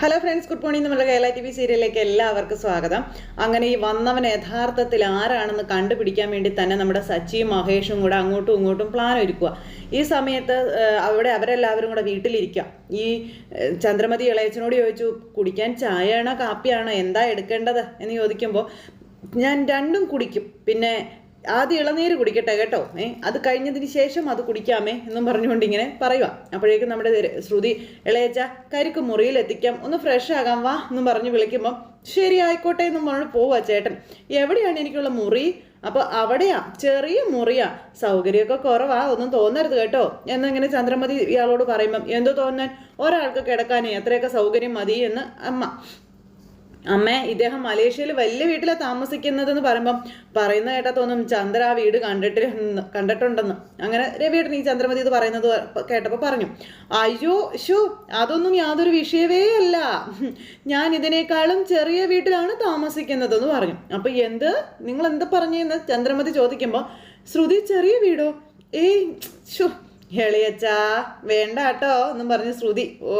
Hello friends good morning. നമ്മുടെ Kerala T V സീരിയലിലേക്ക് എല്ലാവർക്കും സ്വാഗതം. അങ്ങനെ ഈ വന്നവൻ യഥാർത്ഥത്തിൽ ആരാണെന്ന് കണ്ടുപിടിക്കാൻ വേണ്ടി തന്നെ നമ്മുടെ സച്ചിയും മഹേഷും കൂടെ അങ്ങോട്ടും ഇങ്ങോട്ടും പ്ലാൻ ഒരുക്കുക ഈ സമയത്ത് അവിടെ അവരെല്ലാവരും കൂടെ വീട്ടിലിരിക്കുക ഈ ചന്ദ്രമതി ഇളയച്ചനോട് ചോദിച്ചു കുടിക്കാൻ ചായയാണോ കാപ്പിയാണോ എന്താ എടുക്കേണ്ടത്? എന്ന് ചോദിക്കുമ്പോൾ ഞാൻ രണ്ടും കുടിക്കും. പിന്നെ ആദ്യം ഇളനീര് കുടിക്കട്ടെ കേട്ടോ. ഏ അത് കഴിഞ്ഞതിന് ശേഷം അത് കുടിക്കാമേ എന്നും പറഞ്ഞുകൊണ്ട് ഇങ്ങനെ പറയുക അപ്പോഴേക്കും നമ്മുടെ ശ്രുതി ഇളയച്ച കരിക്ക് മുറിയിൽ എത്തിക്കാം ഒന്ന് ഫ്രഷ് ആകാം വാ എന്നും പറഞ്ഞ് വിളിക്കുമ്പോൾ ശരി ആയിക്കോട്ടെ എന്നും പറഞ്ഞു പോവാ ചേട്ടൻ. എവിടെയാണ് എനിക്കുള്ള മുറി? അപ്പോൾ അവിടെയാ ചെറിയ മുറിയാ. സൗകര്യമൊക്കെ കുറവാ ഒന്നും തോന്നരുത് കേട്ടോ. എന്നിങ്ങനെ ചന്ദ്രമതി ഇയാളോട് പറയുമ്പം എന്തോ തോന്നാൻ? ഒരാൾക്ക് കിടക്കാനേ അത്രയൊക്കെ സൗകര്യം മതി എന്ന് അമ്മ അമ്മേ ഇദ്ദേഹം മലേഷ്യയിൽ വലിയ വീട്ടിലാണ് താമസിക്കുന്നതെന്ന് പറയുമ്പം പറയുന്ന കേട്ടാ തോന്നും ചന്ദ്ര ആ വീട് കണ്ടിട്ട് കണ്ടിട്ടുണ്ടെന്ന്. അങ്ങനെ രവിയേട്ടൻ ഈ ചന്ദ്രമതി ഇത് പറയുന്നത് കേട്ടപ്പോൾ പറഞ്ഞു അയ്യോ ഷോ അതൊന്നും യാതൊരു വിഷയമേ അല്ല. ഞാൻ ഇതിനേക്കാളും ചെറിയ വീട്ടിലാണ് താമസിക്കുന്നതെന്ന് പറഞ്ഞു. അപ്പൊ എന്ത്? നിങ്ങൾ എന്ത് പറഞ്ഞെന്ന് ചന്ദ്രമതി ചോദിക്കുമ്പോൾ ശ്രുതി ചെറിയ വീടോ? ഏയ് ഷോ എളിയച്ചാ വേണ്ട കേട്ടോ എന്നും പറഞ്ഞു ശ്രുതി ഓ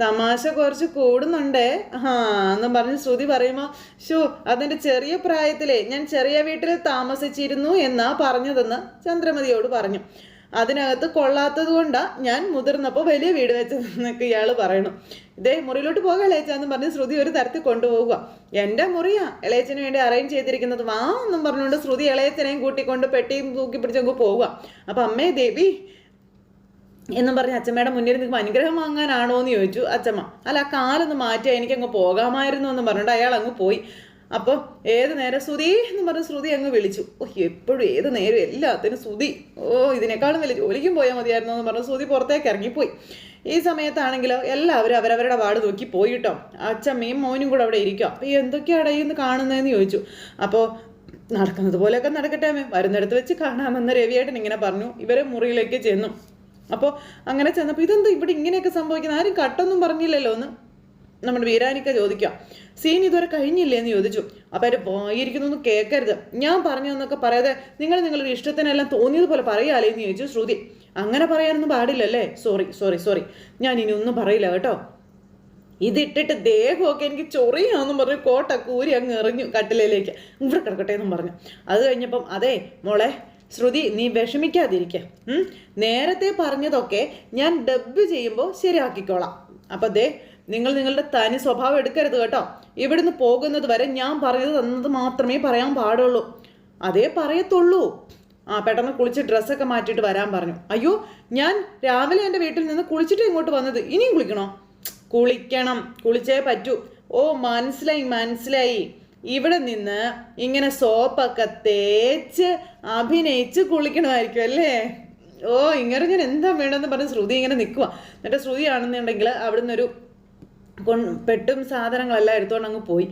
തമാശ കുറച്ച് കൂടുന്നുണ്ടേ. ആ എന്നും പറഞ്ഞ് ശ്രുതി പറയുമ്പോൾ ഷോ അതെന്റെ ചെറിയ പ്രായത്തിലെ ഞാൻ ചെറിയ വീട്ടിൽ താമസിച്ചിരുന്നു എന്നാ പറഞ്ഞതെന്ന് ചന്ദ്രമതിയോട് പറഞ്ഞു. അതിനകത്ത് കൊള്ളാത്തത് കൊണ്ടാ ഞാൻ മുതിർന്നപ്പോൾ വലിയ വീട് വെച്ചതെന്നൊക്കെ ഇയാൾ പറയണു. ഇതേ മുറിയിലോട്ട് പോകാം ഇളയച്ചാന്ന് പറഞ്ഞ് ശ്രുതി ഒരു തരത്തിൽ കൊണ്ടുപോകുക എന്റെ മുറിയാ ഇളയച്ചന് വേണ്ടി അറേഞ്ച് ചെയ്തിരിക്കുന്നത്. വാ എന്നും പറഞ്ഞുകൊണ്ട് ശ്രുതി ഇളയച്ചനെയും കൂട്ടിക്കൊണ്ട് പെട്ടിയും തൂക്കി പിടിച്ചങ്ങ് പോവുക. അപ്പം അമ്മേ ദേവി എന്നും പറഞ്ഞ് അച്ഛമ്മയുടെ മുന്നിൽ നിങ്ങൾക്ക് അനുഗ്രഹം വാങ്ങാനാണോ എന്ന് ചോദിച്ചു അച്ഛമ്മ അല്ല ആ കാലൊന്ന് മാറ്റി എനിക്ക് അങ്ങ് പോകാമായിരുന്നു എന്ന് പറഞ്ഞിട്ട് അയാൾ അങ്ങ് പോയി. അപ്പോൾ ഏത് നേരം ശ്രുതി എന്ന് പറഞ്ഞ് ശ്രുതി അങ്ങ് വിളിച്ചു. ഓ എപ്പോഴും ഏത് നേരം എല്ലാത്തിനും ശ്രുതി. ഓ ഇതിനേക്കാളും വലിയ ജോലിക്കും പോയാൽ മതിയായിരുന്നു എന്ന് പറഞ്ഞ് ശ്രുതി പുറത്തേക്ക് ഇറങ്ങിപ്പോയി. ഈ സമയത്താണെങ്കിലോ എല്ലാവരും അവരവരുടെ വാട് നോക്കി പോയിട്ടോ അച്ഛമ്മയും മോനും കൂടെ അവിടെ ഇരിക്കും അപ്പോൾ എന്തൊക്കെയാണ് ഇന്ന് കാണുന്നതെന്ന് ചോദിച്ചു. അപ്പോൾ നടക്കുന്നത് പോലെയൊക്കെ നടക്കട്ടെ അമ്മേ. വരുന്നിടത്ത് വെച്ച് കാണാമെന്ന് രവിയേട്ടൻ ഇങ്ങനെ പറഞ്ഞു. ഇവരെ മുറിയിലേക്ക് ചെന്നു. അപ്പോൾ അങ്ങനെ ചെന്നപ്പോൾ ഇതെന്താ ഇവിടെ ഇങ്ങനെയൊക്കെ സംഭവിക്കുന്നത്? ആരും കട്ടൊന്നും പറഞ്ഞില്ലല്ലോ എന്ന് നമ്മുടെ വീരാനിക്ക ചോദിക്കാം. സീൻ ഇതുവരെ കഴിഞ്ഞില്ലേ എന്ന് ചോദിച്ചു. അപ്പം അവർ പോയിരിക്കുന്നൊന്നും കേൾക്കരുത്. ഞാൻ പറഞ്ഞതെന്നൊക്കെ പറയാതെ നിങ്ങൾ നിങ്ങളുടെ ഇഷ്ടത്തിനെല്ലാം തോന്നിയതുപോലെ പറയാലേ എന്ന് ചോദിച്ചു ശ്രുതി. അങ്ങനെ പറയാനൊന്നും പാടില്ലല്ലേ സോറി സോറി സോറി ഞാൻ ഇനി ഒന്നും പറയില്ല കേട്ടോ. ഇതിട്ടിട്ട് ദേഹമൊക്കെ എനിക്ക് ചൊറിയാന്നും പറഞ്ഞു കോട്ട കൂരി അങ്ങ് എറിഞ്ഞു കട്ടിലേക്ക് ഇവിടെ കിടക്കട്ടെ എന്നും പറഞ്ഞു. അത് കഴിഞ്ഞപ്പം അതെ മോളെ ശ്രുതി നീ വിഷമിക്കാതിരിക്ക. നേരത്തെ പറഞ്ഞതൊക്കെ ഞാൻ ഡബ് ചെയ്യുമ്പോൾ ശരിയാക്കിക്കോളാം. അപ്പം ദേ നിങ്ങൾ നിങ്ങളുടെ തനി സ്വഭാവം എടുക്കരുത് കേട്ടോ. ഇവിടുന്ന് പോകുന്നത് വരെ ഞാൻ പറഞ്ഞത് തന്നത് മാത്രമേ പറയാൻ പാടുള്ളൂ. അതേ പറയത്തുള്ളൂ. ആ പെട്ടെന്ന് കുളിച്ച് ഡ്രസ്സൊക്കെ മാറ്റിയിട്ട് വരാൻ പറഞ്ഞു. അയ്യോ ഞാൻ രാവിലെ എന്റെ വീട്ടിൽ നിന്ന് കുളിച്ചിട്ട് ഇങ്ങോട്ട് വന്നത്. ഇനിയും കുളിക്കണോ? കുളിക്കണം. കുളിച്ചേ പറ്റൂ. ഓ മനസ്സിലായി മനസ്സിലായി. ഇവിടെ നിന്ന് ഇങ്ങനെ സോപ്പൊക്കെ തേച്ച് അഭിനയിച്ച് കുളിക്കണമായിരിക്കും അല്ലേ? ഓ ഇങ്ങനെ ഞാൻ എന്താ വേണമെന്ന് പറഞ്ഞ് ശ്രുതി ഇങ്ങനെ നിൽക്കുക എന്നിട്ട് ശ്രുതി ആണെന്നുണ്ടെങ്കിൽ അവിടുന്ന് ഒരു പെട്ടും സാധനങ്ങളെല്ലാം എടുത്തുകൊണ്ട് അങ്ങ് പോയി.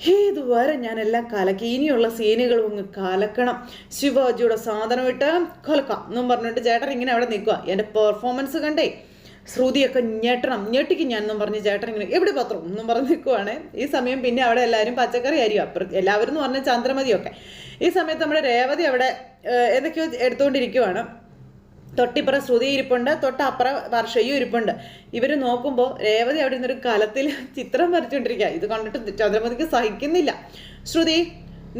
ഇതുവരെ ഞാനെല്ലാം കലക്കി. ഇനിയുള്ള സീനുകളും അങ്ങ് കലക്കണം. ശിവാജിയുടെ സാധനം ഇട്ട് കലക്കാം എന്നും പറഞ്ഞിട്ട് ചേട്ടൻ ഇങ്ങനെ അവിടെ നിൽക്കുക എന്റെ പെർഫോമൻസ് കണ്ടേ. ശ്രുതിയൊക്കെ ഞെട്ടണം. ഞെട്ടിക്ക് ഞാൻ എന്നും പറഞ്ഞ് ചേട്ടൻ ഇങ്ങനെ എവിടെ പത്രം? എന്നും പറഞ്ഞ് നിൽക്കുവാണ് ഈ സമയം പിന്നെ അവിടെ എല്ലാവരും പച്ചക്കറി ആയിരിക്കും. അപ്പുറം എല്ലാവരും എന്ന് പറഞ്ഞാൽ ചന്ദ്രമതിയൊക്കെ. ഈ സമയത്ത് നമ്മുടെ രേവതി അവിടെ എന്തൊക്കെയോ എടുത്തുകൊണ്ടിരിക്കുവാണ്. തൊട്ടിപ്പുറം ശ്രുതി ഇരിപ്പുണ്ട് തൊട്ടപ്പുറ വർഷയും ഇരിപ്പുണ്ട്. ഇവർ നോക്കുമ്പോൾ രേവതി അവിടെ നിന്നൊരു കലത്തിൽ ചിത്രം വരച്ചുകൊണ്ടിരിക്കുക ഇത് കണ്ടിട്ട് ചന്ദ്രമതിക്ക് സഹിക്കുന്നില്ല. ശ്രുതി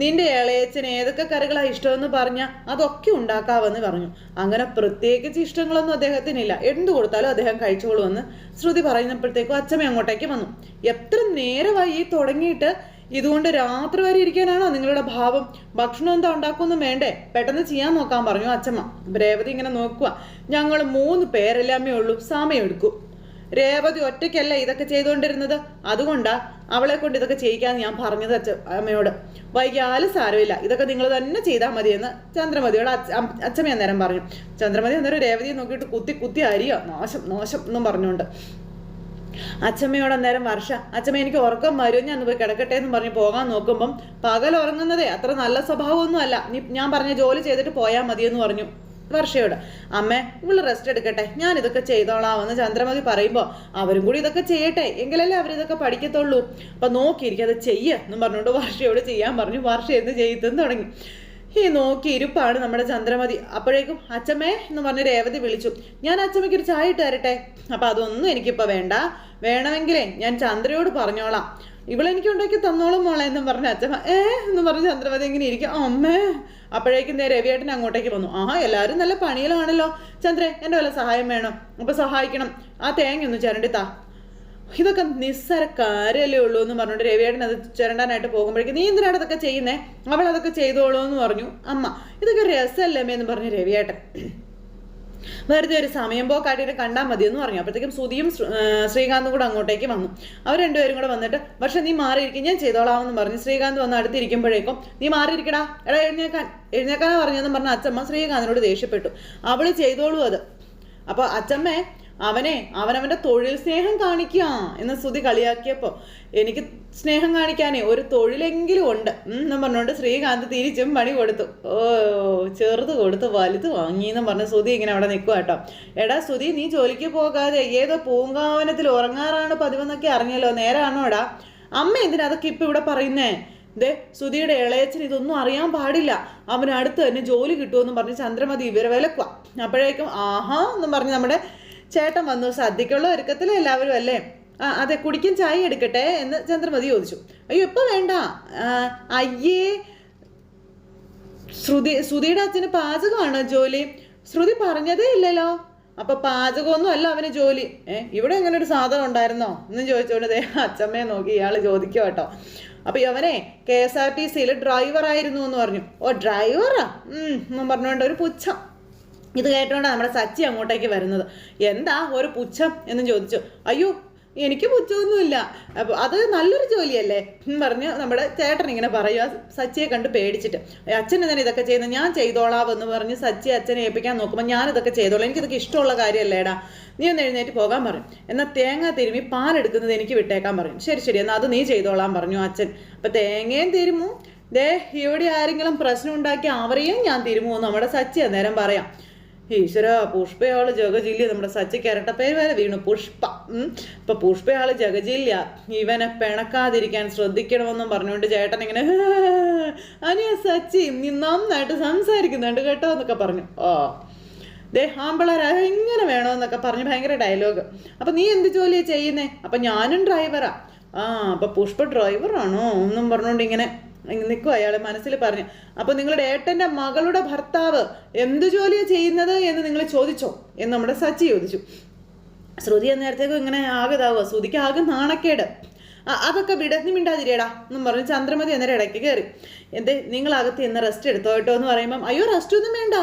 നിന്റെ ഇളയച്ചന് ഏതൊക്കെ കറികളാണ് ഇഷ്ടമെന്ന് പറഞ്ഞാൽ അതൊക്കെ ഉണ്ടാക്കാമെന്ന് പറഞ്ഞു. അങ്ങനെ പ്രത്യേകിച്ച് ഇഷ്ടങ്ങളൊന്നും അദ്ദേഹത്തിനില്ല. എന്തു കൊടുത്താലും അദ്ദേഹം കഴിച്ചോളുമെന്ന് ശ്രുതി പറയുന്നപ്പോഴത്തേക്കും അച്ഛമ്മ അങ്ങോട്ടേക്ക് വന്നു. എത്ര നേരമായി തുടങ്ങിയിട്ട്? ഇതുകൊണ്ട് രാത്രി വരെ ഇരിക്കാനാണോ നിങ്ങളുടെ ഭാവം? ഭക്ഷണം എന്താ ഉണ്ടാക്കുമെന്നും വേണ്ടേ? പെട്ടെന്ന് ചെയ്യാൻ നോക്കാൻ പറഞ്ഞു അച്ഛമ്മ രേവതി ഇങ്ങനെ നോക്കുക ഞങ്ങൾ മൂന്ന് പേരെല്ലാമേ ഉള്ളൂ. സമയം എടുക്കും രേവതി ഒറ്റയ്ക്കല്ല ഇതൊക്കെ ചെയ്തുകൊണ്ടിരുന്നത്. അതുകൊണ്ടാ അവളെ കൊണ്ട് ഇതൊക്കെ ചെയ്യിക്കാന്ന് ഞാൻ പറഞ്ഞത് അച്ഛ അമ്മയോട്. വൈകിയാലും സാരമില്ല. ഇതൊക്കെ നിങ്ങൾ തന്നെ ചെയ്താൽ മതിയെന്ന് ചന്ദ്രമതിയോട് അച്ഛമ്മ അന്നേരം പറഞ്ഞു. ചന്ദ്രമതി അന്നേരം രേവതിയെ നോക്കിയിട്ട് കുത്തി കുത്തി അരിയോ. നോശം നോശം എന്നും പറഞ്ഞുകൊണ്ട്. അച്ഛമ്മയോട് അന്നേരം വർഷ അച്ഛമ്മ എനിക്ക് ഉറക്കം വരും. ഞാൻ പോയി കിടക്കട്ടെ എന്ന് പറഞ്ഞ് പോകാൻ നോക്കുമ്പം പകൽ ഉറങ്ങുന്നതേ അത്ര നല്ല സ്വഭാവമൊന്നും അല്ല ഞാൻ പറഞ്ഞ ജോലി ചെയ്തിട്ട് പോയാൽ മതിയെന്ന് പറഞ്ഞു. വർഷയോട്. അമ്മ ഇവൾ റെസ്റ്റ് എടുക്കട്ടെ. ഞാൻ ഇതൊക്കെ ചെയ്തോളാമെന്ന് ചന്ദ്രമതി പറയുമ്പോൾ അവരും കൂടി ഇതൊക്കെ ചെയ്യട്ടെ. എങ്കിലല്ലേ അവരിതൊക്കെ പഠിക്കത്തുള്ളൂ. അപ്പൊ നോക്കിയിരിക്കും അത് ചെയ്യ എന്നും പറഞ്ഞുകൊണ്ട് വർഷയോട് ചെയ്യാൻ പറഞ്ഞു. വർഷ എന്ന് ചെയ്തെന്ന് തുടങ്ങി. ഈ നോക്കി ഇരുപ്പാണ് നമ്മുടെ ചന്ദ്രമതി. അപ്പോഴേക്കും അച്ചമ്മേ എന്ന് പറഞ്ഞ് രേവതി വിളിച്ചു. ഞാൻ അച്ചമ്മയ്ക്ക് ഒരു ചായ ഇട്ട് തരട്ടെ? അപ്പം അതൊന്നും എനിക്കിപ്പോൾ വേണ്ട. വേണമെങ്കിലേ ഞാൻ ചന്ദ്രയോട് പറഞ്ഞോളാം. ഇവളെനിക്ക് ഉണ്ടാക്കി തന്നോളും മോളെ എന്നും പറഞ്ഞ അച്ചമ്മ ഏ? എന്ന് പറഞ്ഞ് ചന്ദ്രമതി ഇങ്ങനെ ഇരിക്കും. അമ്മേ. അപ്പോഴേക്കും നേരെ രവിയേട്ടൻ അങ്ങോട്ടേക്ക് വന്നു. ആഹാ എല്ലാവരും നല്ല പണിയിലാണല്ലോ. ചന്ദ്രേ എന്റെ വല്ല സഹായം വേണം? അപ്പോൾ സഹായിക്കണം. ആ തേങ്ങ ഒന്ന് ചരണ്ടിത്താ. ഇതൊക്കെ നിസ്സാര കാര്യമല്ലേ ഉള്ളൂ എന്ന് പറഞ്ഞുകൊണ്ട് രവിയേട്ടൻ അത് ചിരണ്ടാനായിട്ട് പോകുമ്പോഴേക്കും നീ എന്തിനാണ് അതൊക്കെ ചെയ്യുന്നേ? അവൾ അതൊക്കെ ചെയ്തോളൂ എന്ന് പറഞ്ഞു. അമ്മ ഇതൊക്കെ രസമല്ലമ്മേ എന്ന് പറഞ്ഞു രവിയേട്ടൻ വെറുതെ ഒരു സമയം പോക്കാട്ടിയിട്ട് കണ്ടാൽ മതി എന്ന് പറഞ്ഞു. അപ്പോഴത്തേക്കും ആ, ശ്രീകാന്തും കൂടെ അങ്ങോട്ടേക്ക് വന്നു. അവർ രണ്ടുപേരും കൂടെ വന്നിട്ട് പക്ഷെ നീ മാറിയിരിക്കും ഞാൻ ചെയ്തോളാമെന്ന് പറഞ്ഞു. ശ്രീകാന്ത് വന്ന് അടുത്തിരിക്കുമ്പോഴേക്കും നീ മാറിയിരിക്കടാ എടാ എഴുന്നേക്കാൻ എഴുന്നേക്കാനാ പറഞ്ഞതെന്ന് പറഞ്ഞ അച്ഛമ്മ ശ്രീകാന്തിനോട് ദേഷ്യപ്പെട്ടു. അവൾ ചെയ്തോളൂ അത്. അപ്പൊ അച്ഛമ്മേ അവനെ അവനവന്റെ തൊഴിൽ സ്നേഹം കാണിക്കുക എന്ന് സ്തുതി കളിയാക്കിയപ്പോൾ എനിക്ക് സ്നേഹം കാണിക്കാനേ ഒരു തൊഴിലെങ്കിലും ഉണ്ട്. എന്ന് എന്നും പറഞ്ഞുകൊണ്ട് ശ്രീകാന്ത് തിരിച്ചും പണി കൊടുത്തു. ഓ ചെറുത് കൊടുത്ത് വലുത് വാങ്ങി എന്നും പറഞ്ഞ സ്തുതി ഇങ്ങനെ അവിടെ നിൽക്കുക കേട്ടോ. എടാ സ്തുതി നീ ജോലിക്ക് പോകാതെ ഏതോ പൂങ്കാവനത്തിൽ ഉറങ്ങാറാണ് പതിവെന്നൊക്കെ അറിഞ്ഞല്ലോ. നേരാണോ എടാ? അമ്മ എന്തിനാ അതൊക്കെ ഇപ്പൊ ഇവിടെ പറയുന്നേ? ദേ സുധിയുടെ ഇളയച്ചൻ ഇതൊന്നും അറിയാൻ പാടില്ല. അവനടുത്ത് തന്നെ ജോലി കിട്ടുമെന്ന് പറഞ്ഞ് ചന്ദ്രമതി ഇവരെ വിലക്കുക അപ്പോഴേക്കും ആഹാ എന്ന് പറഞ്ഞ് നമ്മുടെ ചേട്ടൻ വന്നു. സദ്യക്കുള്ള ഒരുക്കത്തിൽ എല്ലാവരും അല്ലേ? ആ അതെ കുടിക്കാൻ ചായ എടുക്കട്ടെ എന്ന് ചന്ദ്രമതി ചോദിച്ചു. അയ്യോ ഇപ്പൊ വേണ്ട. അയ്യേ. ശ്രുതി ശ്രുതിയുടെ അച്ഛന് പാചകമാണ് ജോലി? ശ്രുതി പറഞ്ഞതേ ഇല്ലല്ലോ. അപ്പൊ പാചകമൊന്നും അല്ല അവന് ജോലി. ഏ ഇവിടെ എങ്ങനെ ഒരു സാധനം ഉണ്ടായിരുന്നോ? എന്നും ചോദിച്ചോണ്ട് ദേ അച്ഛമ്മയെ നോക്കി ഇയാൾ ചോദിക്കുക കേട്ടോ അപ്പൊ അവനെ കെ എസ് ആർ ടി സിയിൽ ഡ്രൈവർ ആയിരുന്നു എന്ന് പറഞ്ഞു. ഓ ഡ്രൈവറാ? ഉം എന്നും പറഞ്ഞുകൊണ്ട് ഒരു പുച്ഛം. ഇത് കേട്ടോണ്ടാണ് നമ്മുടെ സച്ചി അങ്ങോട്ടേക്ക് വരുന്നത്. എന്താ ഒരു പുച്ഛം എന്നും ചോദിച്ചു. അയ്യോ എനിക്ക് പുച്ഛമൊന്നുമില്ല. അപ്പോൾ അത് നല്ലൊരു ജോലിയല്ലേ? പറഞ്ഞ് നമ്മുടെ ചേട്ടൻ ഇങ്ങനെ പറയുക സച്ചിയെ കണ്ട് പേടിച്ചിട്ട്. അച്ഛൻ തന്നെ ഇതൊക്കെ ചെയ്യുന്നത് ഞാൻ ചെയ്തോളാം എന്ന് പറഞ്ഞ് സച്ചി അച്ഛനെ ഏൽപ്പിക്കാൻ നോക്കുമ്പോൾ ഞാൻ ഇതൊക്കെ ചെയ്തോളാം. എനിക്കിതൊക്കെ ഇഷ്ടമുള്ള കാര്യമല്ലേടാ നീ ഒന്ന് എഴുന്നേറ്റ് പോകാൻ പറയും. എന്നാൽ തേങ്ങ തിരുമി പാൽ എടുക്കുന്നത് എനിക്ക് വിട്ടേക്കാൻ പറയും. ശരി ശരി. എന്നാൽ അത് നീ ചെയ്തോളാം പറഞ്ഞു അച്ഛൻ. അപ്പം തേങ്ങയും തിരുമു. ദേ ഇവിടെ ആരെങ്കിലും പ്രശ്നം ഉണ്ടാക്കി അവരെയും ഞാൻ തിരുമു നമ്മുടെ സച്ചി അന്നേരം പറയാം. ഈശ്വര പുഷ്പയാൾ ജഗജില്യ നമ്മുടെ സച്ചിക്ക് പേര് വരെ വീണു. പുഷ്പ. ഇപ്പൊ പുഷ്പയാൾ ജഗജില്യ. ഇവനെ പിണക്കാതിരിക്കാൻ ശ്രദ്ധിക്കണമെന്നും പറഞ്ഞുകൊണ്ട് ചേട്ടൻ ഇങ്ങനെ അനിയ സച്ചി നീ നന്നായിട്ട് സംസാരിക്കുന്നുണ്ട് കേട്ടോ എന്നൊക്കെ പറഞ്ഞു. ഓ. ദേ ആമ്പിളാര എങ്ങനെ വേണമെന്നൊക്കെ പറഞ്ഞ് ഭയങ്കര ഡയലോഗ്. അപ്പൊ നീ എന്ത് ജോലിയാ ചെയ്യുന്നേ? അപ്പൊ ഞാനും ഡ്രൈവറാ ആ. അപ്പൊ പുഷ്പ ഡ്രൈവറാണോ എന്നും പറഞ്ഞുകൊണ്ട് ഇങ്ങനെ നിൽക്കും അയാൾ മനസ്സിൽ പറഞ്ഞു. അപ്പോൾ നിങ്ങളുടെ ഏട്ടന്റെ മകളുടെ ഭർത്താവ് എന്ത് ജോലിയാണ് ചെയ്യുന്നത് എന്ന് നിങ്ങൾ ചോദിച്ചോ? എന്ന് നമ്മുടെ സച്ചി ചോദിച്ചു. ശ്രുതി അന്നേരത്തേക്കും ഇങ്ങനെ ആകതാവുക ശ്രുതിക്ക് ആകെ നാണക്കേട്. അതൊക്കെ വിട നീ മിണ്ടാതിരിയടാ എന്നും പറഞ്ഞ് ചന്ദ്രമതി അന്നേരം ഇടയ്ക്ക് കയറി. എന്ത് നിങ്ങൾ അകത്ത് ഇന്ന് റെസ്റ്റ് എടുത്തോ കേട്ടോ എന്ന് പറയുമ്പം അയ്യോ റെസ്റ്റ് ഒന്നും വേണ്ട.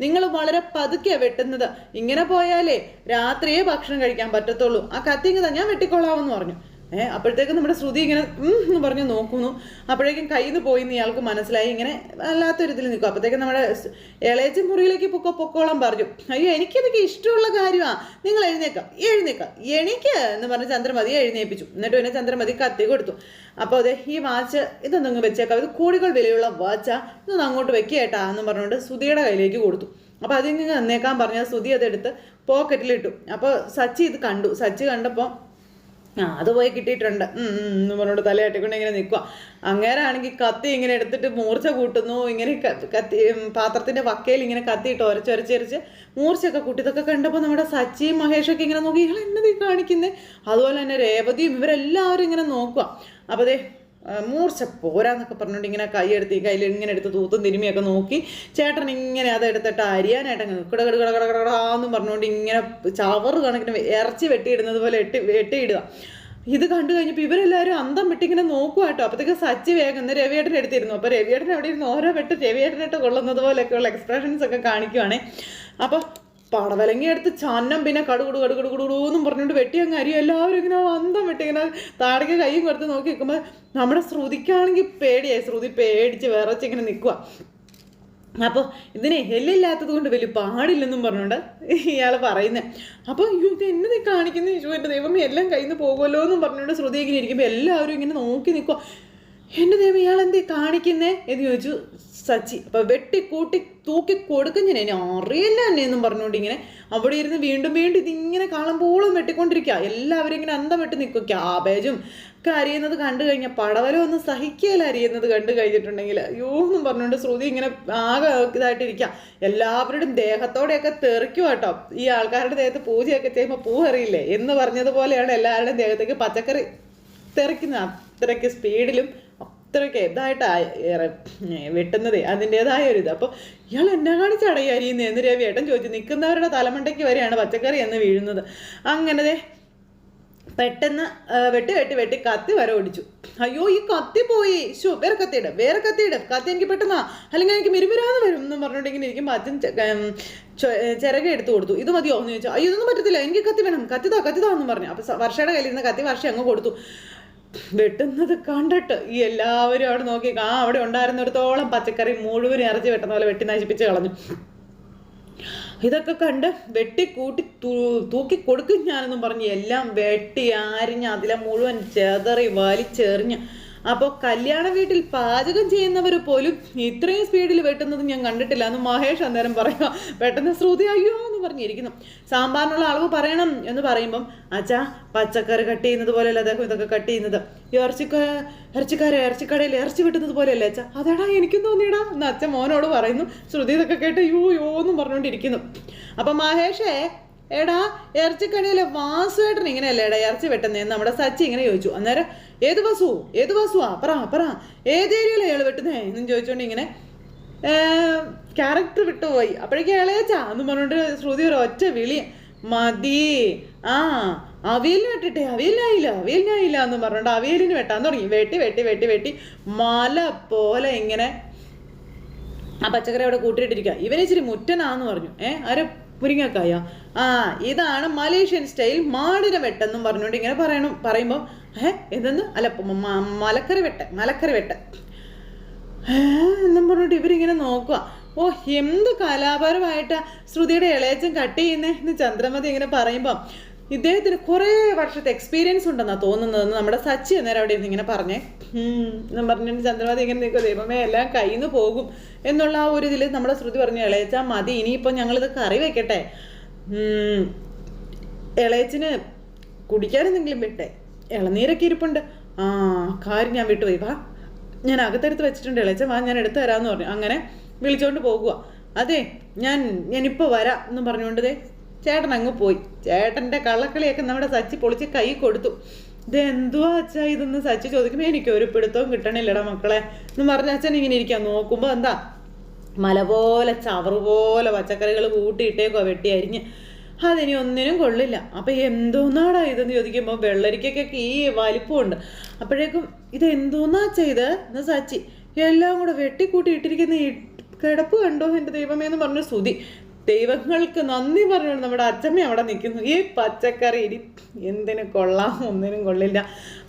നിങ്ങൾ വളരെ പതുക്കെയാണ് വെട്ടുന്നത്. ഇങ്ങനെ പോയാലേ രാത്രിയേ ഭക്ഷണം കഴിക്കാൻ പറ്റത്തുള്ളൂ. ആ കത്തിങ്ങ് തന്നെ ഞാൻ വെട്ടിക്കൊള്ളാമെന്ന് പറഞ്ഞു. ഏഹ് അപ്പോഴത്തേക്കും നമ്മുടെ ശ്രുതി ഇങ്ങനെ എന്ന് പറഞ്ഞ് നോക്കുന്നു. അപ്പോഴേക്കും കയ്യിൽ നിന്ന് പോയി ഇയാൾക്ക് മനസ്സിലായി. ഇങ്ങനെ വല്ലാത്തൊരു ഇതിൽ നിൽക്കും. അപ്പോഴത്തേക്കും നമ്മുടെ ഇളയച്ചും മുറിയിലേക്ക് പൊക്കോ പൊക്കോളം പറഞ്ഞു. അയ്യോ എനിക്കിതൊക്കെ ഇഷ്ടമുള്ള കാര്യമാണ് നിങ്ങൾ എഴുന്നേക്കാം. എഴുന്നേക്കാം. എണീക്ക് എന്ന് പറഞ്ഞ് ചന്ദ്രമതി എഴുന്നേൽപ്പിച്ചു എന്നിട്ട് പിന്നെ ചന്ദ്രമതി കത്തി കൊടുത്തു. അപ്പോൾ അതെ ഈ വാച്ച് ഇതൊന്നും വെച്ചേക്കാം. ഇത് കൂടികൾ വിലയുള്ള വാച്ചാ. ഇതൊന്ന് അങ്ങോട്ട് വെക്കേട്ടാ എന്ന് പറഞ്ഞുകൊണ്ട് സുധിയുടെ കയ്യിലേക്ക് കൊടുത്തു. അപ്പോൾ അതിങ്ങനെ തന്നേക്കാൻ പറഞ്ഞാൽ സുധി അതെടുത്ത് പോക്കറ്റിലിട്ടു. അപ്പോൾ സച്ചി ഇത് കണ്ടു. സച്ചി കണ്ടപ്പോൾ ആ അത് പോയി കിട്ടിയിട്ടുണ്ട്. എന്ന് പറഞ്ഞോണ്ട് തലയാട്ടിക്കൊണ്ട് ഇങ്ങനെ നിൽക്കുക അങ്ങേരാണെങ്കിൽ കത്തി ഇങ്ങനെ എടുത്തിട്ട് മൂർച്ച കൂട്ടുന്നു. ഇങ്ങനെ കത്തി പാത്രത്തിന്റെ വക്കയിൽ ഇങ്ങനെ കത്തിയിട്ട് ഒരച്ചൊരച്ചൊരച്ച് മൂർച്ചയൊക്കെ കൂട്ടി. ഇതൊക്കെ കണ്ടപ്പോൾ നമ്മുടെ സച്ചിയും മഹേഷൊക്കെ ഇങ്ങനെ നോക്കി. ഇയാൾ എന്നതീ കാണിക്കുന്നത് അതുപോലെ തന്നെ രേവതിയും ഇവരെല്ലാവരും ഇങ്ങനെ നോക്കുക അപ്പോൾ ദേ മൂർച്ച പോരാന്നൊക്കെ പറഞ്ഞുകൊണ്ട് ഇങ്ങനെ കൈയെടുത്ത് ഈ കയ്യിൽ ഇങ്ങനെ എടുത്ത് തൂത്തും തിരുമിയൊക്കെ നോക്കി ചേട്ടൻ ഇങ്ങനെ അതെടുത്തിട്ട് അരിയാനായിട്ട് അങ്ങ് കിട കിട കിട കിട പറഞ്ഞുകൊണ്ട് ഇങ്ങനെ ചവറ് കണക്കിന് ഇറച്ചി വെട്ടിയിടുന്നത് പോലെ എട്ടി വെട്ടിയിടുക. ഇത് കണ്ടു കഴിഞ്ഞപ്പോൾ ഇവരെല്ലാവരും അന്തം വിട്ടിങ്ങനെ നോക്കുക കേട്ടോ. അപ്പോഴത്തേക്ക് സച്ചി വേഗം ഇന്ന് രവിയേട്ടൻ എടുത്തിരുന്നു. അപ്പോൾ രവിയേട്ടൻ അവിടെ ഇരുന്ന് ഓരോ വെട്ട് രവിയേട്ടനായിട്ട് കൊള്ളുന്നത് പോലെയൊക്കെയുള്ള എക്സ്പ്രഷൻസ് ഒക്കെ കാണിക്കുവാണേ. അപ്പോൾ പടവലങ്ങി എടുത്ത് ചന്നം പിന്നെ കടുകുടു കടുകുടു കുടുകുടൂന്നും പറഞ്ഞുകൊണ്ട് വെട്ടി അങ്ങ് അരിയും എല്ലാവരും ഇങ്ങനെ അന്തം വെട്ടി ഇങ്ങനെ താടക കൈയും കൊടുത്ത് നോക്കി നിൽക്കുമ്പോൾ നമ്മുടെ ശ്രുതിക്കാണെങ്കിൽ പേടിയായി. ശ്രുതി പേടിച്ച് വിറച്ച് ഇങ്ങനെ നിൽക്കുക അപ്പോൾ ഇതിനെ എല്ലില്ലാത്തത് കൊണ്ട് വലിയ പാടില്ലെന്നും പറഞ്ഞുകൊണ്ട് ഇയാൾ പറയുന്നത് അപ്പോൾ അയ്യോ ഇത് എന്നെ നീ കാണിക്കുന്ന? യേശു എന്റെ ദൈവമേ എല്ലാം കയ്യിൽ നിന്ന് പോകുമല്ലോ എന്നും പറഞ്ഞുകൊണ്ട് ശ്രുതി ഇങ്ങനെ ഇരിക്കുമ്പോൾ എല്ലാവരും ഇങ്ങനെ നോക്കി നിൽക്കുക എന്റെ ദൈവം ഇയാൾ എന്തേ കാണിക്കുന്നേ? എന്ന് ചോദിച്ചു സച്ചി. അപ്പൊ വെട്ടി കൂട്ടി തൂക്കി കൊടുക്കും ഞാൻ എന്നെ അറിയില്ല എന്നെ എന്നും പറഞ്ഞുകൊണ്ട് ഇങ്ങനെ അവിടെ ഇരുന്ന് വീണ്ടും വീണ്ടും ഇതിങ്ങനെ കാണുമ്പോഴും വെട്ടിക്കൊണ്ടിരിക്കുക. എല്ലാവരും ഇങ്ങനെ അന്തം വെട്ടി നിൽക്കും. ക്യാബേജും ഒക്കെ അരിയുന്നത് കണ്ടു കഴിഞ്ഞാൽ പടവലം ഒന്നും സഹിക്കുകയില്ല അരിയുന്നത് കണ്ടു കഴിഞ്ഞിട്ടുണ്ടെങ്കിൽ. അയ്യോ എന്നും പറഞ്ഞുകൊണ്ട് ശ്രുതി ഇങ്ങനെ ആകെ ഇതായിട്ടിരിക്കുക. എല്ലാവരുടെയും ദേഹത്തോടെയൊക്കെ തെറിക്കും കേട്ടോ. ഈ ആൾക്കാരുടെ ദേഹത്ത് പൂജയൊക്കെ ചെയ്യുമ്പോൾ പൂ അറിയില്ലേ എന്ന് പറഞ്ഞതുപോലെയാണ് എല്ലാവരുടെയും ദേഹത്തേക്ക് പച്ചക്കറി തെറിക്കുന്നത് അത്രയ്ക്ക് സ്പീഡിലും അത്രയ്ക്ക് ഇതായിട്ട് വെട്ടുന്നത് അതിന്റെതായ ഒരു ഇത്. അപ്പോൾ ഇയാൾ എന്നെ കാണിച്ച് അടയാരിയുന്നു എന്ന് രവി ഏട്ടൻ ചോദിച്ചു. നിൽക്കുന്നവരുടെ തലമണ്ടയ്ക്ക് വരെയാണ് പച്ചക്കറി എന്ന് വീഴുന്നത്. അങ്ങനെ പെട്ടെന്ന് വെട്ടി വെട്ടി വെട്ടി കത്തി വരെ ഓടിച്ചു. അയ്യോ ഈ കത്തി പോയി. ഷോ വേറെ കത്തിയിട വേറെ കത്തിയിട കത്തി എനിക്ക് പെട്ടെന്നാ. അല്ലെങ്കിൽ എനിക്ക് മിരുമിരാന്ന് വരും എന്ന് പറഞ്ഞിട്ടുണ്ടെങ്കിൽ ഇരിക്കുമ്പോൾ അച്ഛൻ ചിറക് എടുത്തു കൊടുത്തു. ഇത് മതിയോ എന്ന് ചോദിച്ചു. അയ്യോ ഇതൊന്നും പറ്റത്തില്ല. എനിക്ക് കത്തി വേണം. കത്തിതാ കത്തിതാ എന്ന് പറഞ്ഞു. അപ്പോൾ വർഷയുടെ കയ്യിൽ നിന്ന് കത്തി വർഷ അങ്ങ് കൊടുത്തു. വെട്ടുന്നത് കണ്ടിട്ട് ഈ എല്ലാവരും അവിടെ നോക്കി ആ അവിടെ ഉണ്ടായിരുന്നിടത്തോളം പച്ചക്കറി മുഴുവൻ ഇറച്ചി വെട്ടുന്ന പോലെ വെട്ടി നശിപ്പിച്ച് കളഞ്ഞു. ഇതൊക്കെ കണ്ട് വെട്ടി കൂട്ടി തൂക്കി കൊടുക്കും ഞാനെന്നും പറഞ്ഞ് എല്ലാം വെട്ടി അരിഞ്ഞ് അതിലെ മുഴുവൻ ചെതറി വലിച്ചെറിഞ്ഞ് അപ്പോൾ കല്യാണ വീട്ടിൽ പാചകം ചെയ്യുന്നവർ പോലും ഇത്രയും സ്പീഡിൽ വെട്ടുന്നത് ഞാൻ കണ്ടിട്ടില്ല എന്ന് മഹേഷ് അന്നേരം പറയുക പെട്ടെന്ന് ശ്രുതി അയ്യോ എന്ന് പറഞ്ഞിരിക്കുന്നു. സാമ്പാറിനുള്ള അളവ് പറയണം എന്ന് പറയുമ്പം അച്ഛാ പച്ചക്കറി കട്ട് ചെയ്യുന്നത് പോലെയല്ല അദ്ദേഹം ഇതൊക്കെ കട്ട് ചെയ്യുന്നത്? ഇറച്ചിക്ക ഇറച്ചിക്കാരെ ഇറച്ചിക്കടയിൽ ഇറച്ചി വെട്ടുന്നത് പോലെയല്ലേ അച്ഛാ? അതെടാ എനിക്കും തോന്നിയടാ. എന്ന് അച്ഛൻ മോനോട് പറയുന്നു. ശ്രുതി ഇതൊക്കെ കേട്ട് യോ യോ എന്നും പറഞ്ഞുകൊണ്ടിരിക്കുന്നു. അപ്പം മഹേഷേ എടാ ഇറച്ചിക്കടയിലെ വാസുവേട്ടൻ ഇങ്ങനെയല്ലേ എടാ ഇറച്ചി വെട്ടുന്നതെന്ന് നമ്മുടെ സച്ചി ഇങ്ങനെ ചോദിച്ചു. അന്നേരം ഏത് വസു? ഏത് വസുവാ പറ പറ. ഏത് ഏരിയയിലാണ് ഇയാൾ വെട്ടുന്നേ? എന്നും ചോദിച്ചുകൊണ്ട് ഇങ്ങനെ ക്യാരക്ടർ വിട്ടുപോയി. അപ്പോഴേക്കും ഇളയച്ചാ എന്ന് പറഞ്ഞിട്ട് ശ്രുതി ഒരു ഒറ്റ വിളി. മതി. ആ അവിയലിന് വെട്ടിട്ടെ. അവിയലിനായില്ല അവിയലിനായില്ല എന്ന് പറഞ്ഞിട്ട് അവിയലിന് വെട്ടാൻ തുടങ്ങി. വെട്ടി വെട്ടി വെട്ടി വെട്ടി മല പോലെ ഇങ്ങനെ ആ പച്ചക്കറി അവിടെ കൂട്ടിയിട്ടിരിക്കുക ഇവനെ ഇച്ചിരി മുറ്റനാന്ന് പറഞ്ഞു. ഏഹ് ആരെ മുരിങ്ങക്കായ ആ ഇതാണ് മലേഷ്യൻ സ്റ്റൈൽ മാടിന വെട്ടെന്നും പറഞ്ഞുകൊണ്ട് ഇങ്ങനെ പറയണം പറയുമ്പോൾ ഏ എന്തെന്ന്? അല്ല മലക്കറി വെട്ട മലക്കറി വെട്ട. എന്നും പറഞ്ഞിട്ട് ഇവരിങ്ങനെ നോക്കുക ഓ എന്ത് കലാപരമായിട്ടാ ശ്രുതിയുടെ ഇളയച്ചൻ കട്ട് ചെയ്യുന്നേ എന്ന് ചന്ദ്രമതി ഇങ്ങനെ പറയുമ്പോൾ ഇദ്ദേഹത്തിന് കുറേ വർഷത്തെ എക്സ്പീരിയൻസ് ഉണ്ടെന്നാ തോന്നുന്നതെന്ന് നമ്മുടെ സച്ചി അന്നേരം അവിടെ ഇരുന്ന് ഇങ്ങനെ പറഞ്ഞേ. എന്നും പറഞ്ഞിട്ട് ചന്ദ്രമതി ഇങ്ങനെ നിൽക്കുക ദൈവമേ എല്ലാം കയ്യിൽ നിന്ന് പോകും. എന്നുള്ള ആ ഒരു ഇതിൽ നമ്മുടെ ശ്രുതി പറഞ്ഞു ഇളയച്ചാൽ മതി ഇനിയിപ്പോൾ ഞങ്ങളിത് കറി വെക്കട്ടെ. ഇളയച്ചിന് കുടിക്കാനെന്തെങ്കിലും വിട്ടെ ഇളനീരൊക്കെ ഇരിപ്പുണ്ട്. ആ കാര്യം ഞാൻ വിട്ടുപോയി വാ. ഞാൻ അകത്തെടുത്ത് വെച്ചിട്ടുണ്ട് ഇളച്ച വാ ഞാൻ എടുത്തു തരാമെന്ന് പറഞ്ഞു. അങ്ങനെ വിളിച്ചോണ്ട് പോകുക അതെ ഞാൻ ഞാനിപ്പോൾ വരാം എന്ന് പറഞ്ഞുകൊണ്ട് ചേട്ടൻ അങ്ങ് പോയി. ചേട്ടന്റെ കള്ളക്കളിയൊക്കെ നമ്മുടെ സച്ചി പൊളിച്ച് കൈ കൊടുത്തു. ഇതെന്തുവാ അച്ഛ ഇതെന്ന് സച്ചി ചോദിക്കുമ്പോൾ എനിക്ക് ഒരു പിടുത്തവും കിട്ടണില്ലടാ മക്കളെ. എന്ന് പറഞ്ഞ അച്ഛൻ ഇങ്ങനെ ഇരിക്കാം നോക്കുമ്പോൾ എന്താ? മല പോലെ ചവറ് പോലെ പച്ചക്കറികൾ കൂട്ടിയിട്ടേക്കോ വെട്ടി അരിഞ്ഞ്. അതിനി ഒന്നിനും കൊള്ളില്ല. അപ്പം എന്തോന്നാടാ ഇതെന്ന് ചോദിക്കുമ്പോൾ വെള്ളരിക്കൊക്കെ ഈ വലിപ്പമുണ്ട്. അപ്പോഴേക്കും ഇത് എന്തോന്നാ ചെയ്ത് എന്ന് സച്ചി എല്ലാം കൂടെ വെട്ടിക്കൂട്ടി ഇട്ടിരിക്കുന്ന കിടപ്പ് കണ്ടോ എന്റെ ദൈവമേ? എന്ന് പറഞ്ഞ സ്തുതി ദൈവങ്ങൾക്ക് നന്ദി പറഞ്ഞു നമ്മുടെ അച്ഛമ്മ അവിടെ നിൽക്കുന്നു. ഈ പച്ചക്കറി ഇനി എന്തിനു കൊള്ളാം ഒന്നിനും കൊള്ളില്ല.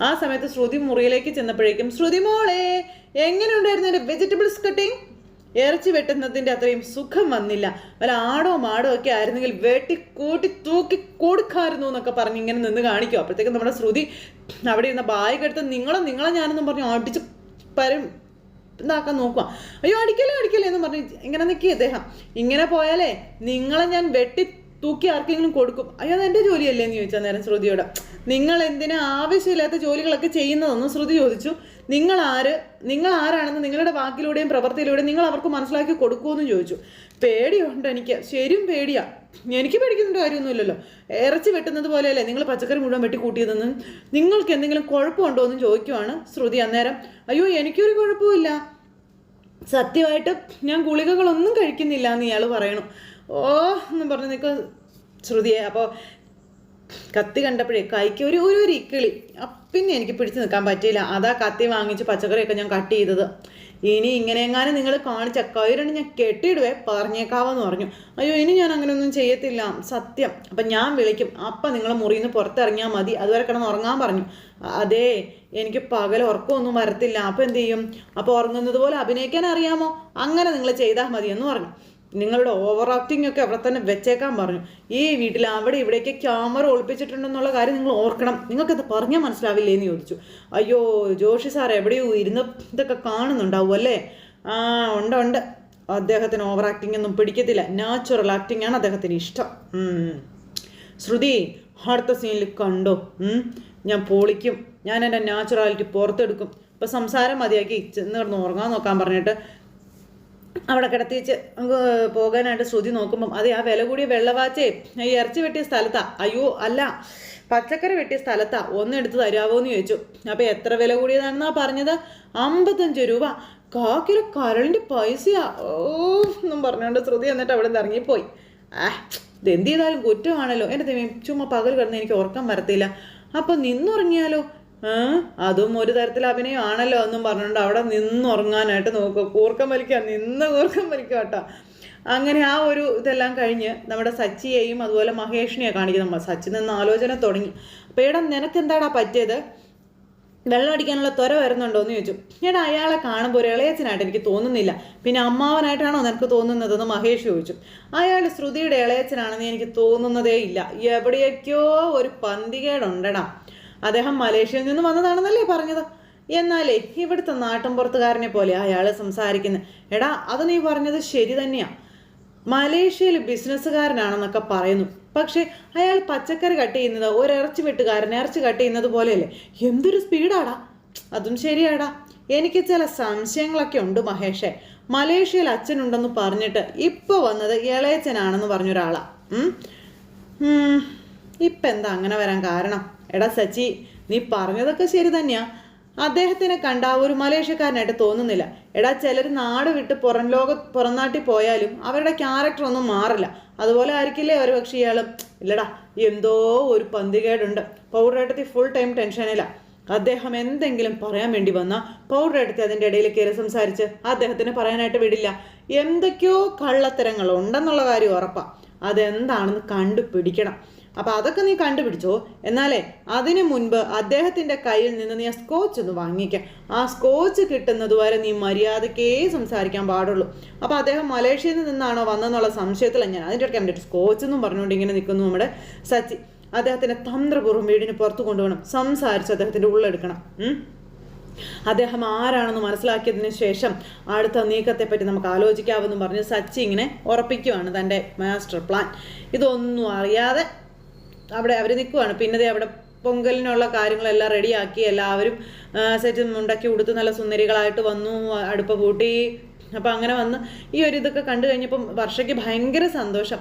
ആ സമയത്ത് ശ്രുതി മുറിയിലേക്ക് ചെന്നപ്പോഴേക്കും ശ്രുതി മോളെ എങ്ങനെയുണ്ടായിരുന്നു എന്റെ വെജിറ്റബിൾസ് കട്ടിങ് ഇറച്ചി വെട്ടുന്നതിന്റെ അത്രയും സുഖം വന്നില്ല. വല്ല ആടോ മാടോ ഒക്കെ ആയിരുന്നെങ്കിൽ വെട്ടി കൂട്ടി തൂക്കി കൊടുക്കായിരുന്നു എന്നൊക്കെ പറഞ്ഞ് ഇങ്ങനെ നിന്ന് കാണിക്കും. അപ്പോഴത്തേക്കും നമ്മുടെ ശ്രുതി അവിടെ ഇരുന്ന ബായ്ക്കെടുത്ത് നിങ്ങളെ നിങ്ങളെ ഞാനെന്നും പറഞ്ഞു അടിച്ച് പരം ഇതാക്കാൻ നോക്കുക അയ്യോ അടിക്കലേ അടിക്കലേ എന്ന് പറഞ്ഞ് ഇങ്ങനെ നിൽക്കി അദ്ദേഹം ഇങ്ങനെ പോയാലേ നിങ്ങളെ ഞാൻ വെട്ടി തൂക്കി ആർക്കെങ്കിലും കൊടുക്കും. അയ്യോ അത് എന്റെ ജോലിയല്ലേ എന്ന് ചോദിച്ചാൽ നേരം ശ്രുതിയോട്. നിങ്ങൾ എന്തിനാ ആവശ്യമില്ലാത്ത ജോലികളൊക്കെ ചെയ്യുന്നതെന്ന് ശ്രുതി ചോദിച്ചു. നിങ്ങൾ ആര്? നിങ്ങൾ ആരാണെന്ന് നിങ്ങളുടെ വാക്കിലൂടെയും പ്രവൃത്തിയിലൂടെയും നിങ്ങൾ അവർക്ക് മനസ്സിലാക്കി കൊടുക്കുമെന്ന് ചോദിച്ചു. പേടിയുണ്ട് എനിക്ക്. ശരിയും പേടിയാ. എനിക്ക് പേടിക്കുന്നതിന്റെ കാര്യമൊന്നുമില്ലല്ലോ. ഇറച്ചി വെട്ടുന്നത് പോലെയല്ലേ നിങ്ങൾ പച്ചക്കറി മുഴുവൻ വെട്ടി കൂട്ടിയതെന്ന് നിങ്ങൾക്ക് എന്തെങ്കിലും കുഴപ്പമുണ്ടോ എന്ന് ചോദിക്കുവാണ് ശ്രുതി അന്നേരം. അയ്യോ എനിക്കൊരു കുഴപ്പമില്ല സത്യമായിട്ട് ഞാൻ ഗുളികകളൊന്നും കഴിക്കുന്നില്ല എന്ന് ഇയാൾ പറയണു. ഓ എന്ന് പറഞ്ഞ് നിൽക്കും ശ്രുതിയെ. അപ്പോൾ കത്തി കണ്ടപ്പോഴേ കൈക്ക് ഒരു ഒരു ഇക്കിളി. പിന്നെ എനിക്ക് പിടിച്ചു നിൽക്കാൻ പറ്റിയില്ല. അതാ കത്തി വാങ്ങിച്ച് പച്ചക്കറിയൊക്കെ ഞാൻ കട്ട് ചെയ്തത്. ഇനി ഇങ്ങനെയെങ്ങാനും നിങ്ങൾ കാണിച്ച കൈരണ്ട് ഞാൻ കെട്ടിയിടുവേ പറഞ്ഞേക്കാവെന്ന് പറഞ്ഞു. അയ്യോ ഇനി ഞാൻ അങ്ങനെയൊന്നും ചെയ്യത്തില്ല. സത്യം. അപ്പം ഞാൻ വിളിക്കും. അപ്പം നിങ്ങൾ മുറിയിൽ നിന്ന് പുറത്തിറങ്ങിയാൽ മതി. അതുവരെ കിടന്ന് ഉറങ്ങാൻ പറഞ്ഞു. അതേ എനിക്ക് പകൽ ഉറക്കമൊന്നും വരത്തില്ല. അപ്പം എന്ത് ചെയ്യും? അപ്പോൾ ഉറങ്ങുന്നത് പോലെ അഭിനയിക്കാൻ അറിയാമോ? അങ്ങനെ നിങ്ങൾ ചെയ്താൽ മതി എന്ന് പറഞ്ഞു. നിങ്ങളുടെ ഓവർ ആക്ടിംഗ് ഒക്കെ അവിടെ തന്നെ വെച്ചേക്കാൻ പറഞ്ഞു. ഈ വീട്ടിൽ അവിടെ ഇവിടേക്ക് ക്യാമറ ഒളിപ്പിച്ചിട്ടുണ്ടെന്നുള്ള കാര്യം നിങ്ങൾ ഓർക്കണം. നിങ്ങൾക്കത് പറഞ്ഞാൽ മനസ്സിലാവില്ലേ എന്ന് ചോദിച്ചു. അയ്യോ ജോഷി സാർ എവിടെയോ ഇരുന്ന് ഇതൊക്കെ കാണുന്നുണ്ടാവും അല്ലേ? ആ ഉണ്ട് ഉണ്ട്. അദ്ദേഹത്തിന് ഓവർ ആക്ടിംഗ് ഒന്നും പിടിക്കത്തില്ല. നാച്ചുറൽ ആക്ടിംഗ് ആണ് അദ്ദേഹത്തിന് ഇഷ്ടം. ശ്രുതി അടുത്ത സീനിൽ കണ്ടോ? ഞാൻ പൊളിക്കും. ഞാൻ എന്റെ നാച്ചുറാലിറ്റി പുറത്തെടുക്കും. ഇപ്പം സംസാരം മതിയാക്കി. ചെന്ന് കിടന്ന് ഉറങ്ങാൻ നോക്കാൻ പറഞ്ഞിട്ട് അവിടെ കിടത്തിച്ച് പോകാനായിട്ട് ശ്രുതി നോക്കുമ്പം അതെ ആ വില കൂടിയ വെള്ളവാച്ചേ ഈ ഇറച്ചി വെട്ടിയ സ്ഥലത്താ. അയ്യോ അല്ല പച്ചക്കറി വെട്ടിയ സ്ഥലത്താ ഒന്നെടുത്ത് തരാവോ? എന്ന് ചോദിച്ചു. അപ്പോൾ എത്ര വില കൂടിയതാണെന്നാ പറഞ്ഞത്? അമ്പത്തഞ്ച് രൂപ. കാ കിലോ കരളിന്റെ പൈസയാ. ഓ എന്നും പറഞ്ഞുകൊണ്ട് ശ്രുതി എന്നിട്ട് അവിടെ നിന്ന് ഇറങ്ങിപ്പോയി. ആഹ് ഇത് എന്ത് ചെയ്താലും കുറ്റമാണല്ലോ. എന്റെ ദൈവം ചുമ്മാ പകൽ കിടന്ന് എനിക്ക് ഉറക്കം വരത്തില്ല. അപ്പം നിന്നുറങ്ങിയാലോ? അതും ഒരു തരത്തിൽ അഭിനയം ആണല്ലോ എന്നും പറഞ്ഞുകൊണ്ട് അവിടെ നിന്നുറങ്ങാനായിട്ട് നോക്കുക. കൂർക്കം വലിക്കുക നിന്ന് കൂർക്കം വലിക്കുക കേട്ടോ. അങ്ങനെ ആ ഒരു ഇതെല്ലാം കഴിഞ്ഞ് നമ്മുടെ സച്ചിയെയും അതുപോലെ മഹേഷിനെയാണ് കാണിക്കുന്നത് സച്ചിൻ നിന്ന് ആലോചന തുടങ്ങി. അപ്പോൾ എടാ നിനക്ക് എന്താടാ പറ്റിയത്? വെള്ളം അടിക്കാനുള്ള ത്വര വരുന്നുണ്ടോ എന്ന് ചോദിച്ചു. ഞാൻ അയാളെ കാണുമ്പോൾ ഒരു ഇളയച്ചനായിട്ട് എനിക്ക് തോന്നുന്നില്ല. പിന്നെ അമ്മാവനായിട്ടാണോ നിനക്ക് തോന്നുന്നതെന്ന് മഹേഷ് ചോദിച്ചു. അയാൾ ശ്രുതിയുടെ ഇളയച്ചനാണെന്ന് എനിക്ക് തോന്നുന്നതേ ഇല്ല. എവിടെയൊക്കെയോ ഒരു പന്തികേടുണ്ടടാ. അദ്ദേഹം മലേഷ്യയിൽ നിന്ന് വന്നതാണെന്നല്ലേ പറഞ്ഞത്? എന്നാലേ ഇവിടുത്തെ നാട്ടിൻപുറത്തുകാരനെ പോലെ അയാൾ സംസാരിക്കുന്നത് എടാ അത് നീ പറഞ്ഞത് ശരി തന്നെയാ. മലേഷ്യയിൽ ബിസിനസ്സുകാരനാണെന്നൊക്കെ പറയുന്നു. പക്ഷേ അയാൾ പച്ചക്കറി കട്ട് ചെയ്യുന്നത് ഒരു ഇറച്ചി വെട്ടുകാരൻ ഇറച്ചി കട്ട് ചെയ്യുന്നത് പോലെയല്ലേ? എന്തൊരു സ്പീഡാടാ. അതും ശരിയാടാ. എനിക്ക് ചില സംശയങ്ങളൊക്കെ ഉണ്ട് മഹേഷേ. മലേഷ്യയിൽ അച്ഛനുണ്ടെന്ന് പറഞ്ഞിട്ട് ഇപ്പൊ വന്നത് ഇളയച്ചനാണെന്ന് പറഞ്ഞൊരാളാ. ഇപ്പം എന്താ അങ്ങനെ വരാൻ കാരണം? എടാ സച്ചി നീ പറഞ്ഞതൊക്കെ ശരി തന്നെയാ. അദ്ദേഹത്തിനെ കണ്ട ഒരു മലേഷ്യക്കാരനായിട്ട് തോന്നുന്നില്ല. എടാ ചിലർ നാട് വിട്ട് പുറം ലോക പുറം നാട്ടിൽ പോയാലും അവരുടെ ക്യാരക്ടർ ഒന്നും മാറില്ല. അതുപോലെ ആയിരിക്കില്ലേ ഒരു പക്ഷേ ഇയാളും. ഇല്ലടാ എന്തോ ഒരു പന്തികേടുണ്ട്. പൗഡറേട്ടത്തി ഫുൾ ടൈം ടെൻഷനില്ല അദ്ദേഹം എന്തെങ്കിലും പറയാൻ വേണ്ടി വന്നാൽ പൗഡർ അതിന്റെ ഇടയിൽ കയറി സംസാരിച്ച് അദ്ദേഹത്തിന് പറയാനായിട്ട് വിടില്ല. എന്തൊക്കെയോ കള്ളത്തരങ്ങൾ ഉണ്ടെന്നുള്ള കാര്യം ഉറപ്പാണ് അതെന്താണെന്ന് കണ്ടുപിടിക്കണം. അപ്പം അതൊക്കെ നീ കണ്ടുപിടിച്ചോ? എന്നാലേ അതിനു മുൻപ് അദ്ദേഹത്തിന്റെ കയ്യിൽ നിന്ന് നീ ആ സ്കോച്ച് ഒന്ന് വാങ്ങിക്ക. ആ സ്കോച്ച് കിട്ടുന്നത് വരെ നീ മര്യാദക്കേ സംസാരിക്കാൻ പാടുള്ളൂ. അപ്പോൾ അദ്ദേഹം മലേഷ്യയിൽ നിന്നാണോ വന്നെന്നുള്ള സംശയത്തിലാണ് ഞാൻ. അതിന്റെ ഇടയ്ക്ക് എന്റെ സ്കോച്ച് എന്നും പറഞ്ഞുകൊണ്ട് ഇങ്ങനെ നിൽക്കുന്നു നമ്മുടെ സച്ചി. അദ്ദേഹത്തിന്റെ തന്ത്രപൂർവം വീടിന് പുറത്ത് കൊണ്ടുപോകണം. സംസാരിച്ച് അദ്ദേഹത്തിന്റെ ഉള്ളെടുക്കണം അദ്ദേഹം ആരാണെന്ന് മനസ്സിലാക്കിയതിന് ശേഷം അടുത്ത നീക്കത്തെപ്പറ്റി നമുക്ക് ആലോചിക്കാമെന്ന് പറഞ്ഞ് സച്ചി ഇങ്ങനെ ഉറപ്പിക്കുവാണ് തന്റെ മാസ്റ്റർ പ്ലാൻ ഇതൊന്നും അറിയാതെ അവിടെ അവർ നിൽക്കുവാണ് പിന്നെ അവിടെ പൊങ്കലിനുള്ള കാര്യങ്ങളെല്ലാം റെഡിയാക്കി എല്ലാവരും സെറ്റ് ഉണ്ടാക്കി ഉടുത്ത് നല്ല സുന്ദരികളായിട്ട് വന്നു അടുപ്പ് കൂട്ടി അപ്പം അങ്ങനെ വന്ന് ഈ ഒരു ഇതൊക്കെ കണ്ടു കഴിഞ്ഞപ്പം വർഷയ്ക്ക് ഭയങ്കര സന്തോഷം.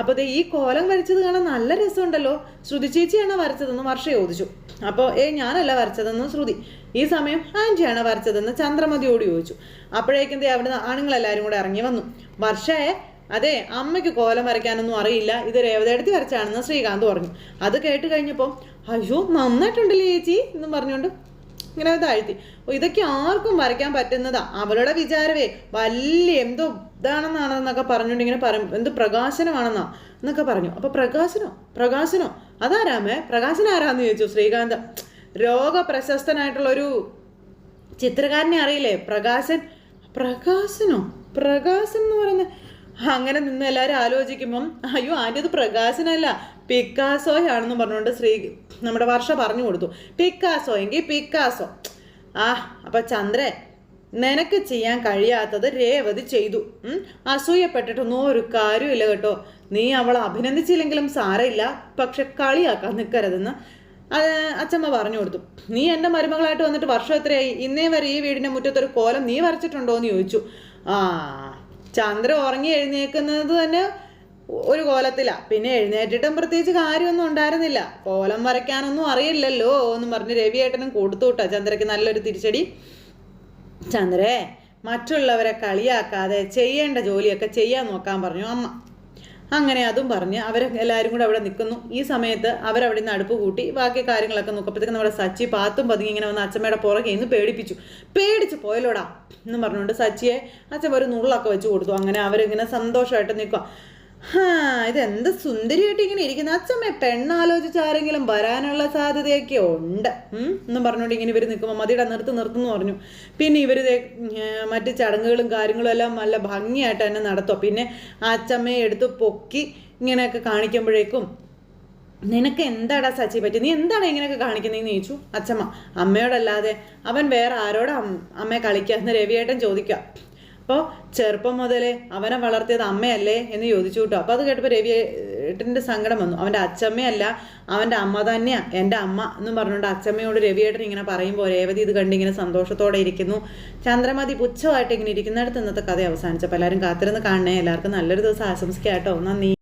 അപ്പോൾ ഈ കോലം വരച്ചത് കാണാൻ നല്ല രസമുണ്ടല്ലോ. ശ്രുതി ചേച്ചിയാണ് വരച്ചതെന്ന് വർഷ ചോദിച്ചു. അപ്പോൾ ഏ ഞാനല്ല വരച്ചതെന്ന് ശ്രുതി. ഈ സമയം ആന്റിയാണ് വരച്ചതെന്ന് ചന്ദ്രമതിയോട് ചോദിച്ചു. അപ്പോഴേക്കും ദേ അവിടെ ആണുങ്ങളെല്ലാവരും കൂടെ ഇറങ്ങി വന്നു. വർഷയെ അതെ അമ്മയ്ക്ക് കോലം വരയ്ക്കാനൊന്നും അറിയില്ല. ഇത് രേവതയെടുത്ത് വരച്ചാണെന്ന് ശ്രീകാന്ത് പറഞ്ഞു. അത് കേട്ട് കഴിഞ്ഞപ്പോൾ അയ്യോ നന്നായിട്ടുണ്ടല്ലേ ചേച്ചി എന്നും പറഞ്ഞുകൊണ്ട് ഇങ്ങനെ താഴ്ത്തി. ഇതൊക്കെ ആർക്കും വരയ്ക്കാൻ പറ്റുന്നതാ. അവളുടെ വിചാരവേ വലിയ എന്തോ ഇതാണെന്നാണെന്നൊക്കെ പറഞ്ഞുകൊണ്ട് ഇങ്ങനെ പറയും. എന്ത് പ്രകാശനമാണെന്നാ എന്നൊക്കെ പറഞ്ഞു. അപ്പോൾ പ്രകാശനോ? പ്രകാശനോ? അതാരാമേ? പ്രകാശനം ആരാന്ന് ചോദിച്ചു ശ്രീകാന്ത്. രോഗപ്രശസ്തനായിട്ടുള്ള ഒരു ചിത്രകാരനെ അറിയില്ലേ? പ്രകാശൻ? പ്രകാശനോ? പ്രകാശൻ എന്ന് പറയുന്നത് അങ്ങനെ നിന്ന് എല്ലാവരും ആലോചിക്കുമ്പം അയ്യോ ആന്റെ അത് പ്രകാശനല്ല. പിക്കാസോയാണെന്ന് പറഞ്ഞുകൊണ്ട് ശ്രീ നമ്മുടെ വർഷ പറഞ്ഞു കൊടുത്തു. പിക്കാസോ എങ്കിൽ പിക്കാസോ. ആ അപ്പം ചന്ദ്രൻ നിനക്ക് ചെയ്യാൻ കഴിയാത്തത് രേവതി ചെയ്തു? അസൂയപ്പെട്ടിട്ടൊന്നും ഒരു കാര്യമില്ല കേട്ടോ. നീ അവളെ അഭിനന്ദിച്ചില്ലെങ്കിലും സാരമില്ല. പക്ഷെ കളിയാക്കാൻ നിൽക്കരുതെന്ന് അച്ചമ്മ പറഞ്ഞു കൊടുത്തു. നീ എന്റെ മരുമകളായിട്ട് വന്നിട്ട് വർഷം എത്രയായി? ഇന്നേ വരെ ഈ വീടിന്റെ മുറ്റത്തൊരു കോലം നീ വരച്ചിട്ടുണ്ടോ എന്ന് ചോദിച്ചു. ആ ചന്ദ്ര ഉറങ്ങി എഴുന്നേക്കുന്നത് തന്നെ ഒരു കോലത്തിലാ. പിന്നെ എഴുന്നേറ്റിട്ടും പ്രത്യേകിച്ച് കാര്യമൊന്നും ഉണ്ടായിരുന്നില്ല. കോലം വരയ്ക്കാനൊന്നും അറിയില്ലല്ലോ എന്ന് പറഞ്ഞ് രവിയേട്ടനും കൊടുത്തു വിട്ടാ ചന്ദ്രയ്ക്ക് നല്ലൊരു തിരിച്ചടി. ചന്ദ്രേ മറ്റുള്ളവരെ കളിയാക്കാതെ ചെയ്യേണ്ട ജോലിയൊക്കെ ചെയ്യാൻ നോക്കാൻ പറഞ്ഞു. അമ്മ അങ്ങനെ അതും പറഞ്ഞ് അവർ എല്ലാവരും കൂടെ അവിടെ നിൽക്കുന്നു. ഈ സമയത്ത് അവരവിടെ നിന്ന് അടുപ്പ് കൂട്ടി ബാക്കി കാര്യങ്ങളൊക്കെ നോക്കപ്പോഴത്തേക്ക് നമ്മുടെ സച്ചി പാത്തും പതുങ്ങി ഇങ്ങനെ വന്ന് അച്ഛമ്മയുടെ പുറകെ ഇന്ന് പേടിപ്പിച്ചു. പേടിച്ച് പോയല്ലോടാ എന്ന് പറഞ്ഞുകൊണ്ട് സച്ചിയെ അച്ഛൻ ഒരു നുള്ളൊക്കെ വെച്ച് കൊടുത്തു. അങ്ങനെ അവരിങ്ങനെ സന്തോഷമായിട്ട് നിൽക്കുക ഇതെന്ത് സുന്ദരിയായിട്ട് ഇങ്ങനെ ഇരിക്കുന്ന. അച്ഛമ്മ പെണ്ണാലോചിച്ച് ആരെങ്കിലും വരാനുള്ള സാധ്യതയൊക്കെ ഉണ്ട്. എന്നും പറഞ്ഞുകൊണ്ട് ഇങ്ങനെ ഇവർ നിൽക്കുമ്പോൾ മതിയുടെ നിർത്ത് നിർത്തുന്നു പറഞ്ഞു. പിന്നെ ഇവർ മറ്റ് ചടങ്ങുകളും കാര്യങ്ങളും എല്ലാം നല്ല ഭംഗിയായിട്ട് തന്നെ നടത്തും. പിന്നെ ആ അച്ഛമ്മയെ എടുത്ത് പൊക്കി ഇങ്ങനെയൊക്കെ കാണിക്കുമ്പോഴേക്കും നിനക്ക് എന്താടാ സച്ചി പറ്റി? നീ എന്താണ് ഇങ്ങനെയൊക്കെ കാണിക്കുന്നതെന്ന് ചോദിച്ചു അച്ഛമ്മ അമ്മയോടല്ലാതെ അവൻ വേറെ ആരോടാ അമ്മയെ കളിക്കുക എന്ന് രവിയേട്ടൻ ചോദിക്കുക. അപ്പോൾ ചെറുപ്പം മുതലേ അവനെ വളർത്തിയത് അമ്മയല്ലേ എന്ന് ചോദിച്ചു കേട്ടോ. അപ്പോൾ അത് കേട്ടപ്പോൾ രവി ഏട്ടന്റെ സങ്കടം വന്നു. അവന്റെ അച്ഛമ്മയല്ല അവന്റെ അമ്മ തന്നെയാ. എന്റെ അമ്മ എന്നും പറഞ്ഞുകൊണ്ട് അച്ഛമ്മയോട് രവിയേട്ടൻ ഇങ്ങനെ പറയുമ്പോൾ രേവതി ഇത് കണ്ട് ഇങ്ങനെ സന്തോഷത്തോടെ ഇരിക്കുന്നു. ചന്ദ്രമതി പുച്ഛമായിട്ട് ഇങ്ങനെ ഇരിക്കുന്നിടത്ത് ഇന്നത്തെ കഥ അവസാനിച്ചപ്പോൾ എല്ലാവരും കാത്തിരുന്ന് കാണണേ. എല്ലാവർക്കും നല്ലൊരു ദിവസം ആശംസിക്കാം കേട്ടോ. നന്ദി.